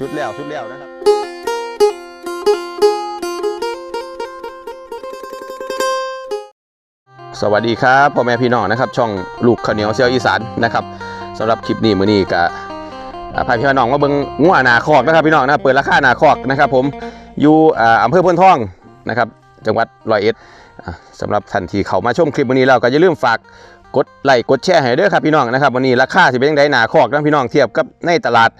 สุดแล้วสุดแล้วนะครับสวัสดีครับพ่อแม่พี่น้องนะครับ ช่องลูกข้าวเหนียวเซียวอีสานนะครับสำหรับคลิปนี้มื้อนี้ก็อ่าพาพี่น้องมาเบิ่งงัวนาคอกนะครับพี่น้องนะเปิดราคานาคอกนะครับ ผมอยู่อ่าอำเภอพนทองนะครับ จังหวัดร้อยเอ็ดสำหรับท่านที่เข้ามาชมคลิปวันนี้แล้วก็อย่าลืมฝาก กดไลค์กดแชร์ให้ด้วยครับพี่น้องนะครับวันนี้ราคาสิเป็นยังไงหนาคอกนะพี่น้องเทียบกับในตลาด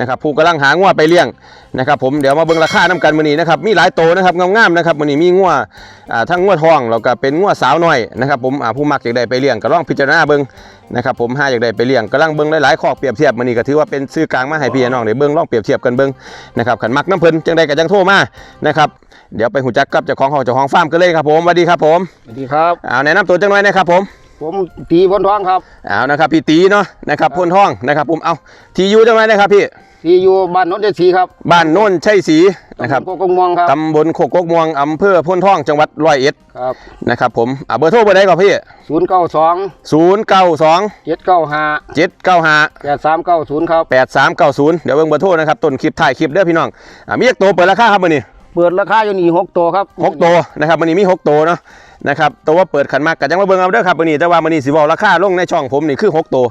นะครับผู้กำลังหางัวไปเลี้ยงนะครับผมเดี๋ยวมาเบิ่งราคาน้กันวันนี้นะครับมีหลายโตนะครับงามๆนะครับวันนี้มีงัวอ่าทั้งงวดทองแล้วก็เป็นงวดสาวน้อยนะครับผมอ่าผู้มักอยากได้ไปเลี้ยงก็ลองพิจารณาเบิ่งนะครับผมห้าอยากได้ไปเลี้ยงกำลังเบิ่งหลายๆข้อเปรียบเทียบมันนี่ก็ถือว่าเป็นซื้อกลางมาให้พี่น้องได้เบิ่งลองเปรียบเทียบกันเบิ่งนะครับขันมักน้ำเพิ่นจังใดก็จังโทรมานะครับเดี๋ยวไปหูจักกับเจ้าของเขาเจ้าของฟาร์มกันเลยครับผมสวัสดีครับผมสวัสดีครับเอาแนะนำตัวจังหน่อยนะครับผม ผมตีบนท้องครับเอานะครับพี่ตีเนาะนะครับพ่นทองนะครับผมเอาทียูจังหน่อยนะครับพี่ที่อยู่บ้านโนนเดชีครับบ้านโน่นชัยศรีนะครับตำบลโกกม่วงครับตำบลโคกกกม่วงอำเภอพ่นทองจังหวัดร้อยเอ็ดครับนะครับผมอ่าเบอร์โทรเบอร์ใดก่อนพี่ศูนย์เก้าสองศูนย์เก้าสองเจ็ดเก้าห้าเจ็ดเก้าห้าแปดสามเก้าศูนย์ครับแปดสามเก้าศูนย์เดี๋ยวเบิ่งเบอร์โทรนะครับต้นคลิปถ่ายคลิปเด้อพี่น้องอ่ามีเอกโตวเปิดราคาครับมื้อนี้ เปิดราคาอยู่นี่หกตัวครับหกโตวนะครับมื้อนี้มีหกโตวเนาะนะครับตัวว่าเปิดขันมากกันยังมาเบิ่งเอาเด้อครับมื้อนี้แต่ว่ามื้อนี้สิเว้าราคาลงในช่องผมนี่คือหกโตว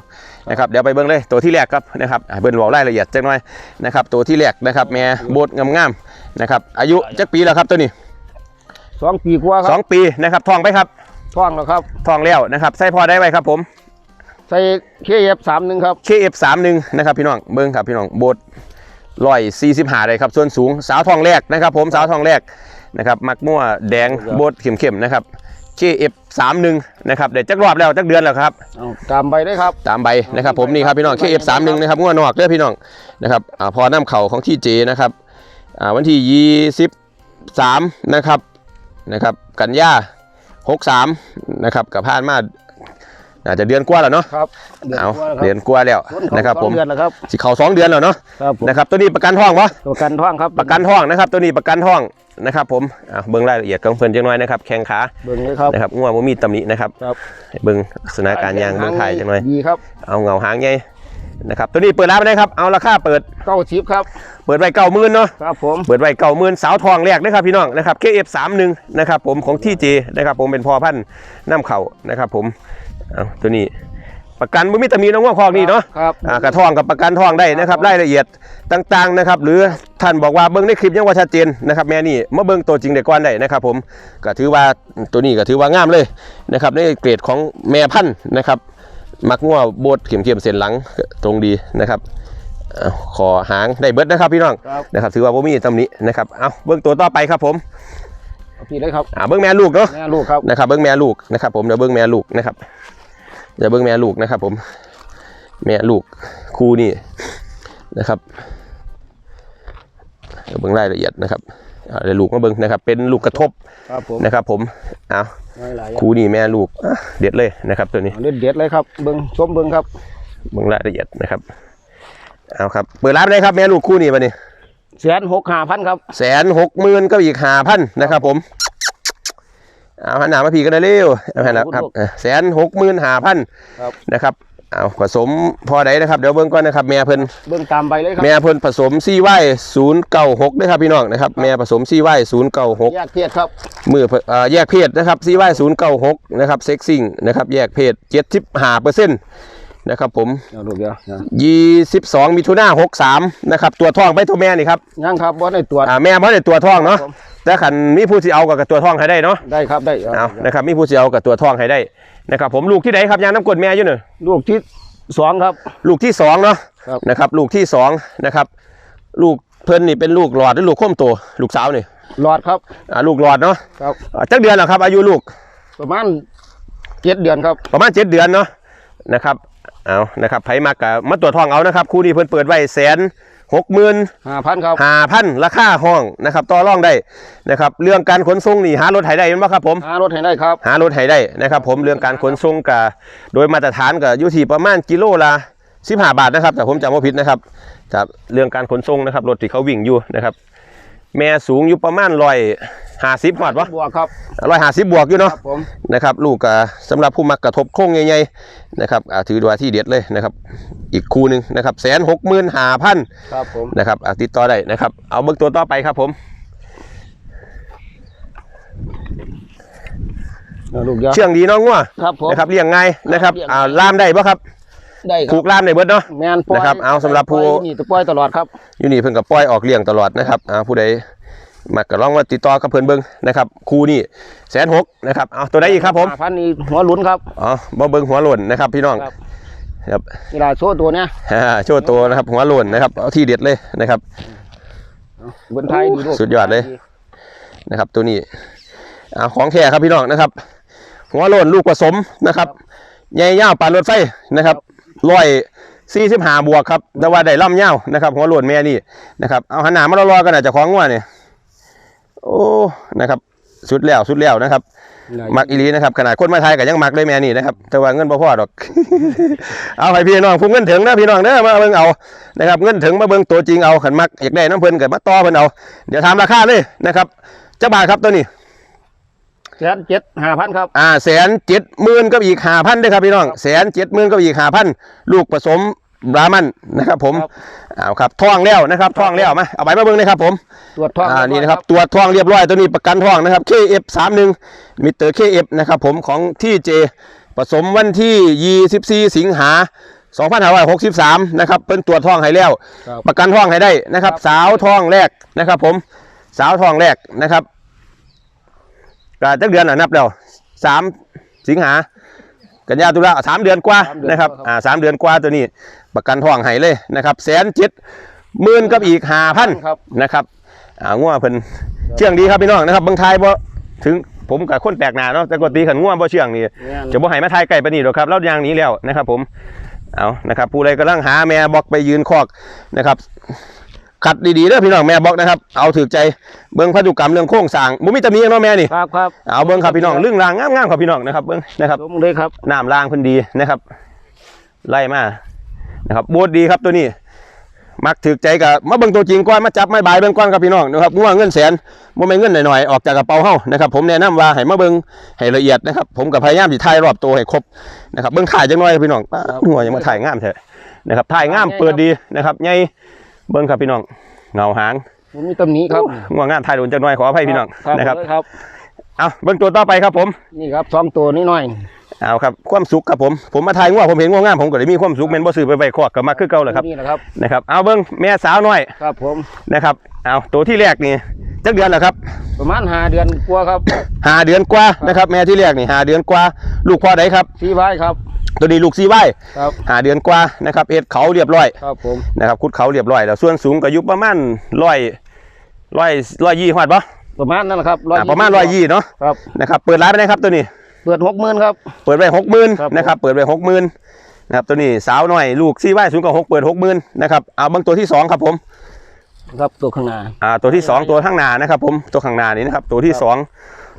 นะครับเดี๋ยวไปเบิ่งเลยตัวที่แรกครับนะครับอ่าเบิ่งเว้ารายละเอียดจักหน่อยนะครับตัวที่แรกนะครับแม่โบดงามๆนะครับอายุจักปีแล้วครับตัวนี้สองปีกว่าคสรัอบงปีนะครับทองไปครับท้องแล้วครับทองแล้วนะครับใส่พอได้ไว้ครับผมใส่เคเอฟสามหนึ่งครับ KF31 นะครับพี่น้องเบิ้งครับพี่น้องโบด ร้อยสี่สิบห้าเลยครับ ส่วนสูงสาวทองแรกนะครับ ผมสาวทองแรกนะครับมักมั่วแดงโบดเข้มๆนะครับ KF31 นะครับเดี๋ยวจักรอบแล้วจักเดือนแล้วครับเอาตามไปได้ครับตามใบนะครับ ผมนี่ครับพี่น้อง KF31 นะครับงัวนอกเด้อพี่น้องนะครับอ่าพอน้ำเข่าของที่เจนะครับอ่าวันที่ 23 นะครับนะครับ กันยา63 นะครับกับผ่านมา อาจจะเดือนกว่าแล้วเนาะครับเอากว่าแล้วเดือนกว่าแล้วต้นเขานะครับสผองมเดือนแล้วครับสิเขาสองเดือนแล้วเนาะครับผมนะครับตัวนี้ประกันท้องปะประกันท้องครับประกันท้องนะครับ ตัวนี้ประกันท้องนะครับ ผมอะเบิ้งรายละเอียดของเพิ่นจังน้อยนะครับแข้งขาเบิ่งเลยครับนะครับงัวบ่มีตำหนินะครับครับให้เบิ้งลักษณะการยางเบิ้งไทยจังน้อยดีครับเอาเงาหางใหญ่นะครับตัวนี้เปิดร้านไปได้ครับเอาราคาเปิดเก้าชิปครับเปิดไว้เก้าหมื่นเนาะครับผมเปิดไว้เก้าหมื่นสาวทองแรกนะครับพี่น้องนะครับ KF31 นะครับผมของที่เจนะครับผมเป็นพอพันธุ์น้ำเข่านะครับผม เอาตัวนี้ประกันบ่มีตำหนิน้องงัวคอกนี่เนาะครับอ่ากระท่องกับประกันท่องได้นะครับรายละเอียดต่างๆนะครับ หรือท่านบอกว่าเบิ้งในคลิปยังว่าชัดเจนนะครับแม่นี่มาเบิ้งตัวจริงเด็กก่อนได้นะครับ ผมก็ถือว่าตัวนี้ก็ถือว่างามเลยนะครับในเกรดของแม่พันธุ์นะครับ มักงัวโบดเข็มๆเส้นหลังตรงดีนะครับเอาขอหางได้เบิดนะครับพี่น้องครับนะครับถือว่าบ่มีตำหนินะครับเอาเบิ้งตัวต่อไปครับผมเอาพี่เลยครับอ่าเบิ้งแม่ลูกเนาะแม่ลูกครับนะครับเบิ้งแม่ลูกนะครับ ผมเดี๋ยวเบิ้งแม่ลูกนะครับ เดี๋ยวเบิ้งแม่ลูกนะครับ ผม แม่ลูกคู่นี่นะครับเดี๋ยวเบิ้งรายละเอียดนะครับอ่าเดี๋ยวลูกมาเบิ้งนะครับ เป็นลูกกระทบครับผมนะครับ ผมเอาไม่หลายคู่นี่แม่ลูกอะเด็ดเลยนะครับ ตัวนี้เด็ดเด็ดๆเลยครับเบิ่งชมเบิ่งครับเบิ้งรายละเอียดนะครับเอาครับเปิดร้านเลยครับแม่ลูกคู่นี้มาเนี่ยแสนหกห้าพันครับแสนหกหมื่นก็อีกห้าพันนะครับ ผม เอาหันหน้ามาพี่กันได้เร็วเอาหันหน้าครับแสนหกหมื่นห้าพันครับนะครับเอาผสมพอได้นะครับ เดี๋ยวเบิ่งก่อนนะครับแม่เพิ่นเบิ่งตามไปเลยครับแม่เพิ่นผสมซีไว้ศูนย์เก้าหกด้วยครับพี่น้องนะครับแม่ผสมซีไว้ศูนย์เก้าหกแยกเพศครับมือเพิ่นเอ่อแยกเพศนะครับซีไว้ศูนย์เก้าหกนะครับเซ็กซิ่งนะครับแยกเพศเจ็ดสิบห้าเปอร์เซ็นต์ นะครับผมเดี๋ยวลูกเดียวนะยี่สิบสองมิถุนาหกสามนะครับตัวทองไปตัวแม่นี่ครับยังครับว่าได้ตรวจอ่าแม่เพราะในตัวทองเนาะครับผมแต่ขันมีผู้ที่เอากับตัวทองให้ได้เนาะได้ครับได้เอานะครับมีผู้ที่เอากับตัวทองให้ได้นะครับผมลูกที่ไหนครับยางน้ำกรดแม่อยู่เนอะลูกที่สองครับ ลูกที่สองเนาะครับนะครับลูกที่สองนะครับ ลูกเพิ่นนี่เป็นลูกหลอดหรือลูกข้มโตลูกสาวนี่หลอดครับอ่าลูกหลอดเนาะครับอ่าจักเดือนแล้วครับ อายุลูกประมาณเจ็ดเดือนครับ ประมาณเจ็ดเดือนเนาะนะครับ เอานะครับไผมากกับมาตัวจทองเอานะครับคู่นี้เพิ่นเปิดไว้แสนหกหมื่นห้าพันครับห้าพันราคาห้องนะครับต่อรองได้นะครับเรื่องการขนส่งนี่หารถไถได้ไหมครับผมหารถให้ได้ครับหารถไถได้นะครับ ผมเรื่องการขนส่งกับโดยมาตรฐานกับอยู่ที่ประมาณกิโลละ15บาทนะครับแต่ผมจำว่าผิดนะครับครับเรื่องการขนส่งนะครับรถที่เขาวิ่งอยู่นะครับ แม่สูงอยู่ประมาณร้อยห้าสิบหอดวะบวกครับร้อยห้าสิบบวกอยู่คเนาะรับผมนะครับ ลูกก็สำหรับผู้มักกระทบโค้งใหญ่ๆนะครับอ่าถือว่าที่เด็ดเลยนะครับ อีกคู่หนึ่งนะครับแสนหกหมื่นห้าพันครับผมนะครับอะติดต่อได้นะครับ เอาเบิกตัวต่อไปครับผมเอาลูกยาเชื่องดีเน้องงัวครับผมนะครับเลี้ยงง่ายนะครับเลี้ยงอ่าง่ายล่ามได้ปะครับ ได้คผูรับกล่ามได้เบิดเนาะ แมนปล่อยนะครับเอาสำหรับผู้ ปล่อยนี่ตัวปล่อยตลอดครับ อยู่นี่เพิ่นกับปล่อยออกเลี้ยงตลอดนะครับอ่าผู้ใดมักก็ลองมาติดต่อกับเพิ่นเบิ่งนะครับคู่นี้แสนหกนะครับเอาตัวไหนอีกครับผมห้าพันนี่หัวหลุนครับ อ๋อบ่เบิ่งหัวโหล่นนะครับพี่น้องครับ ครับเวลาโซ่ตัวเนี้ยอ่าโชว์ตัวนะครับหัวโหล่นนะครับเอาที่เด็ดเลยนะครับ บนไทยดีลูกสุดยอดเลย นะครับ ตัวนี้อ่าของแท้ครับพี่น้องนะครับ หัวโลนลูกผสมนะครับใหญ่ยาวปานรถไฟนะครับ ร้อยสี่สิบห้าบวกครับ แต่ว่าได้ล่ำยาวนะครับหัวโลนแม่นี่นะครับเอาหันหน้ามารอๆกันอาจจะของงัวเนี่ยโอ้นะครับสุดแล้วสุดแล้วนะครับมักอีหลีนะครับขนาดคนมาไทยก็ยังมักเลยแม่นี่นะครับแต่ว่าเงินบ่พอดอก เอาให้พี่น้องพุ่งเงินถึงนะพี่น้องเด้อมาเบิ่งเอานะครับเงินถึงมาเบิ่งตัวจริงเอาขันมักอยากได้น้ำเพิ่นก็มาต่อเพิ่นเอา เดี๋ยวถามราคาเลยนะครับเจ้าบาทครับตัวนี้ แสนเจ็ดห้าพันครับ อ่าแสนเจ็ดหมื่นกับอีกห้าพันด้วยครับพี่น้องแสนเจ็ดหมื่นกับอีกห้าพันลูกผสมบรามันนะครับ ผมครับเอาครับท่องแล้วนะครับท่องแล้วมาเอาไปมาเบิ่งเลยครับผมตรวจท้องอ่านี่นะครับตรวจท่องเรียบร้อยตัวนี้ประกันท่องนะครับ KF31 มิเตอร์ KF นะครับผมของที่เจผสมวันที่ 24 สิงหา2563นะครับเป็นตรวจท่องให้แล้วครับประกันท่องให้ได้นะครับ สาวท่องแรกนะครับ ผมสาวท่องแรกนะครับ ก็จักเดือนอะนับแล้วสามสิงหากันยาตุลาสามเดือนกว่าสามเดือนนะครับครับ อ่าสามเดือนกว่าตัวนี้ประกันท่องให้เลยนะครับแสนเจ็ดหมื่นกับอีกห้าพัน ครับ นะครับอ่าง่วเพิ่นเชื่องดีครับพี่น้องนะครับบางทายบ่ถึงผมกับคนแปลกหน้าเนาะแต่ปกติขันง่วบ่เชื่องนี่แม่นจะบ่ให้มาทายไก่ปานนี้หรอกครับแล้วยางหนี้แล้วนะครับ ผมเอานะครับผู้ใดกำลังหาแม่บอกไปยืนคอกนะครับ ขัดดีๆเด้อพี่น้องแม่บอกนะครับเอาถือใจเบิ่งพันธุกรรมเรื่องโครงสร้างบ่มีตำหนิเนาะแม่นี่ครับครับเอาเบิ่งครับพี่น้องเรื่องรางงามๆครับพี่น้องนะครับเบิ่งนะครับชมเลยครับน้ำรางเพิ่นดีนะครับไล่มานะครับโบดดีครับตัวนี้ มักถือใจกับมาเบิ่งตัวจริงก่อนมาจับไม้บายเบิ่งก่อนครับพี่น้องนะครับงัวเงินแสนบ่แม่นเงินหน่อยๆออกจากกระเป๋าเฮานะครับผมแนะนำว่าให้มาเบิ่งให้ละเอียดนะครับผมก็พยายามสิถ่ายรอบตัวให้ครบนะครับเบิ่งถ่ายจังหน่อยพี่น้องป้าหัวยังมาถ่ายงามแท้นะครับถ่ายงามเปิดดีนะครับใหญ่ เบิ่งครับพี่น้องเงาหางผมมีตำหนิครับงัวงามถ่ายโดนจังหน่อยขออภัยพี่น้องครับนะครับเลยครับเอาเบิ่งตัวต่อไปครับผมนี่ครับสองตัวนิดหน่อยเอาครับความสุขครับผมผมมาถ่ายงัวผมเห็นงัวงามผมก็เลยมีความสุขแม่นบ่ซื้อไปไว้คอกก็มาคือเก่าแหละครับนี่แหละครับนะครับเอาเบิ่งแม่สาวน้อยครับผมนะครับเอาตัวที่แรกนี่จักเดือนแล้วครับ ประมาณห้าเดือนกว่าครับหาเดือนกว่านะครับ แม่ที่แรกนี่หาเดือนกว่า ลูกพ่อใดครับซีไว้ครับ ตัวนี้ลูกซีไว้ครับหาเดือนกว่านะครับเอ็ดเขาเรียบร้อยครับผมนะครับคุดเขาเรียบร้อยแล้วส่วนสูงก็อยู่ประมาณร้อยร้อยร้อยยี่หอดปะประมาณนั้นแหละครับอ่าประมาณร้อยยี่เนาะครับนะครับเปิดร้านไปไหนครับตัวนี้ เปิดหกหมื่นครับเปิดไว้หกหมื่นครับผมนะครับเปิดไว้หกหมื่นนะครับตัวนี้สาวน้อยลูกซีไว้สูงกว่าหกเปิดหกหมื่นนะครับเอาเบางตัวที่สองครับผมครับตัวข้างหน้าอ่าตัวที่สองตัวข้างหน้านะครับผมตัวข้างหน้านี้นะครับตัวที่สอง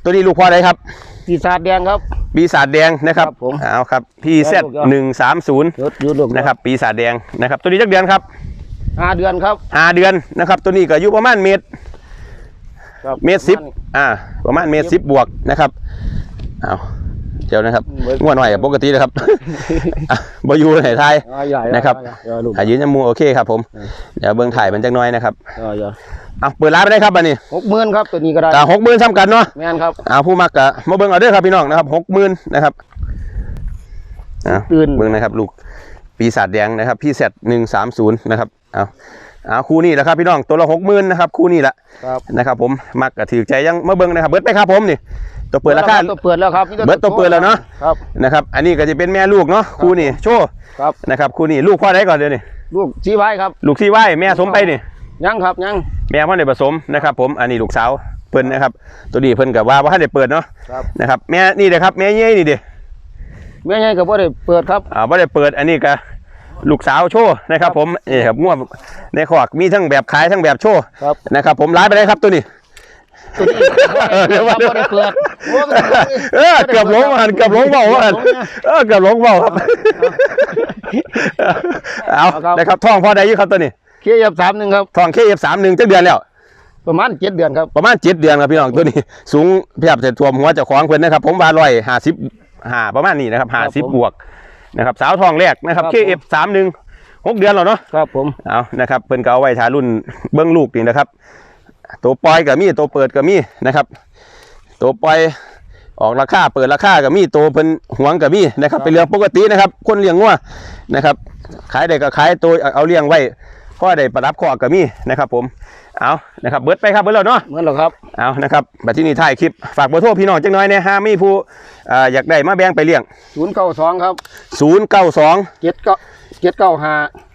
ตัวนี้ลูกพ่อใดครับ ปีศาจแดงครับ ปีศาจแดงนะครับครับผมเอาครับพีเซตหนึ่งสามศูนย์ยศยุดลูกนะครับ ปีศาจแดงนะครับ ตัวนี้จักเดือนครับห้าเดือนครับห้าเดือนนะครับ ตัวนี้ก็อายุประมาณเมตรครับเมตรสิบอ่า ประมาณเมตรสิบบวกนะครับเอา เดี๋ยวนะครับง่วงหน่อยปกติเลยครับอะบอยูไหนไทยอ่าใหญ่นะครับใหญ่ลูกอายืนยมูโอเคครับผมเดี๋ยวเบิ้งถ่ายมันจักหน้อยนะครับอ่าใหญ่เอาเปิดร้านไปได้ครับบันนี้หกหมื่นครับตัวนี้ก็ได้กะหกหมื่นซ้ำกันเนาะแม่นครับเอาผู้มักกะมาเบิ้งเอาเด้อครับพี่น้องนะครับหกหมื่นนะครับเอาตื่นเบิ้งนะครับ ลูกปีศาจแดงนะครับ พี่เซตหนึ่งสามศูนย์นะครับเอาเอาคู่นี้แหละครับพี่น้องตัวละหกหมื่นนะครับคู่นี้แหละครับนะครับ ผมมักกะถือใจยังมาเบิ้งนะครับเบิดไปครับผมนี่ ตัวเปิดราคาตัวเปิดแล้วครับนี่เบิดตัวเปิดแล้วเนาะครับนะครับ อันนี้ก็จะเป็นแม่ลูกเนาะคู่นี้โชว์ครับนะครับคู่นี้ลูกพ่อได้ก่อนเดี๋ยวนี้ลูกชี้ไว้ครับ ลูกที่ไหวแม่สมไปนี่ยังครับยังแม่พ่อได้ผสมนะครับ ผมอันนี้ลูกสาวเพิ่นนะครับ ตัวนี้เพิ่นกับว่าว่าให้ได้เปิดเนาะครับนะครับแม่นี่เด้อครับแม่เย้ยนี่เด้แม่ใหญ่ก็บ่ได้เปิดครับอ่าว่าได้เปิดอันนี้ก็ลูกสาวโชว์นะครับ ผมนี่ครับง่วงในขอกมีทั้งแบบขายทั้งแบบโชว์ครับนะครับผมร้ายไปเลยครับตัวนี้ ตัวนี้ครับบ่ได้เปิดโอ้มันเออเกือบหลงมาหันเกือบหลงเบาว่าหันเออเกือบหลงเบาครับเอานะครับท่องพ่อได้อยี่ครับตัวนี้เคียบสามหนึ่งครับท่องเคเอฟสามหนึ่งจักเดือนแล้วประมาณเจ็ดเดือนครับประมาณเจ็ดเดือนครับพี่น้องตัวนี้ สูงเพียบจะท่วมหัวเจ้าของเพิ่นนะครับ ผมว่าร้อยห้าสิบห้าประมาณนี้นะครับห้าสิบบวกนะครับ สาวทองแรกนะครับครับผม KF สามหนึ่งหกเดือนแล้วเนาะครับผมเอานะครับเพิ่นก็เอาไว้ทารุ่นเบื้องลูกนี่นะครับ ตัวปล่อยก็มีตัวเปิดก็มีนะครับ ตัวปล่อยออกราคาเปิดราคาก็มีตัวเพิ่นหวงก็มีนะครับเป็นเรื่องปกตินะครับ คนเลี้ยงงัวนะครับ ขายได้ก็ขายตัวเอาเลี้ยงไว้พ่อได้ประดับคอกก็มีนะครับ ผมเอานะครับเบิดไปครับเบิดแล้วเนาะเหมือนเหรอครับเอานะครับบัดที่นี่ถ่ายคลิปฝากเบอร์โทรพี่น้องจังน้อยเนี่ยห้ามีผู้อ่าอยากได้มาแบ่งไปเลี้ยงศูนย์เก้าสองครับ0 9 2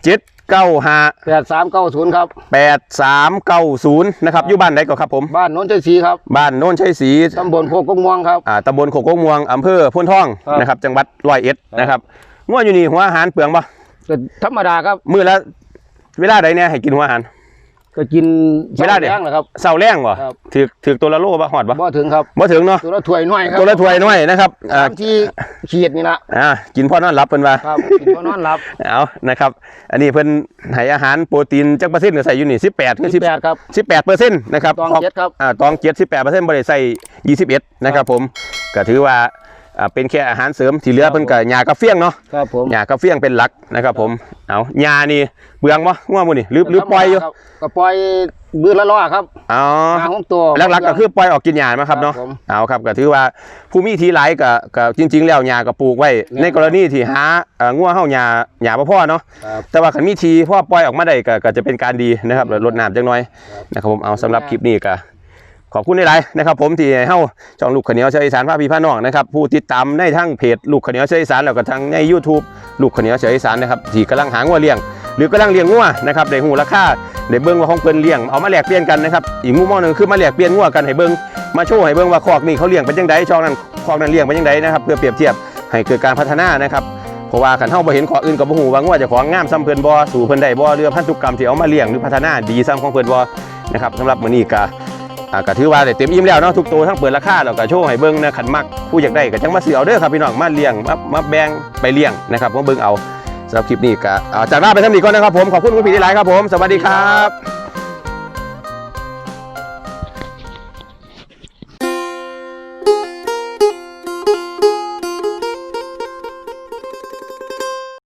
เจ็ด เก้าเจ็ดเก้าห้า7 9 5แปดสามเก้าศูนย์ครับ8 3 9 0นะครับอยู่บ้านไหนก็ครับผม บ้านโน้นใจศรีครับ บ้านโน้นชัยศรีตำบลโคกกงม่วงครับอ่าตำบลโคกโกงม่วงอำเภอพ้นท่องครับ นะครับจังหวัดร้อยเอ็ดนะครับง่วอยู่นี่หัวอาหารเปลืองปะก็ธรรมดาครับ มื้อละเวลาใดเนี่ยให้กินหัวอาหาร ก็กินเวลาเดียว แรงนะครับ เสาแรงบ่ครับ ถือถือตัวละโลบ่หอดบ่บ่ถึงครับ บ่ถึงเนาะตัวละถ้วยน้อยครับตัวละถ้วยน้อยนะครับอ่าตามที่ขีดนี่ละอ่ากินพอนอนหลับเพิ่นว่าครับกินพอนอนหลับเอานะครับ อันนี้เพิ่นให้อาหารโปรตีนจักเปอร์เซ็นต์ก็ใส่อยู่นี่18คือสิบแปดครับ 10 18เปอร์เซ็นต์นะครับตองเจ็ดครับ อ่าตอง7 18เปอร์เซ็นต์บ่ได้ใส่21นะครับผมก็ถือว่า อ่าเป็นแค่อาหารเสริมที่เหลือครับเพิ่นก็หญ้ากระเฟี้ยงเนาะครับผมหญ้ากระเฟี้ยงเป็นหลักนะครับ ผมเอาหญ้านี่เบืองบ่ง่วงบ่นี่หรือหรือปล่อยอยู่ครับก็ปล่อยบืนละล้อครับอ๋อหาของตัวหลักๆก็คือปล่อยออกกินหญ้ามาครับเนาะครับผมเอาครับก็ถือว่าผู้มีทีหลายก็ก็จริง ๆ แล้วหญ้าก็ปลูกไว้ครับในกรณีที่หาเอ่องัวเฮาหญ้าหญ้าบ่พอเนาะครับแต่ว่าคันมีทีพ่อปล่อยออกมาได้ก็ก็จะเป็นการดีนะครับลดน้ำจังน้อยนะครับผมเอาสำหรับคลิปนี้ก็ ขอบคุณหลายๆนะครับ ผมที่ให้เฮาช่องลูกขเหนียวชาวอีสานพาพี่พาน้องนะครับผู้ติดตามในทั้งเพจลูกขเหนียวชาวอีสานแล้วก็ทางใน YouTube ลูกขเหนียวชาวอีสานนะครับที่กำลังหางัวเลี้ยง หรือกำลังเลี้ยงงัวนะครับได้หูราคาได้เบิ่งว่าของเพิ่นเลี้ยงเอามาแลกเปลี่ยนกันนะครับอีกมุมมองหนึ่งคือมาแลกเปลี่ยนงัวกันให้เบิ่งมาโชว์ให้เบิ่งว่าคอกนี้เขาเลี้ยงเป็นจังไดช่องนั้นคอกนั้นเลี้ยงเป็นจังไดนะครับเพื่อเปรียบเทียบให้เกิดการพัฒนานะครับเพราะว่าคันเฮาบ่เห็นขออื่นก็บ่ฮู้ว่างัวจะของงามซ้ำเพิ่นบ่สู่เพิ่นได้บ่เรือพันธุกรรมที่เอามาเลี้ยงหรือพัฒนาดีซ้ำของเพิ่นบ่นะครับสำหรับมื้อนี้ก็ อ่าก็ถือว่าได้เต็มอิ่มแล้วเนาะทุกตัวทั้งเปิดราคาแล้วก็โชว์ให้เบิ้งนะขันมักผู้อยากได้ก็จังมาซื้อเอาเด้อครับพี่น้องมาเลี้ยงมามาแบ่งไปเลี้ยงนะครับมาเบิ้งเอาสำหรับคลิปนี้ก็เอาจากลาไปเท่านี้ก่อนนะครับผมขอบคุณคุณพี่ไลายครับผมสวัสดีครับ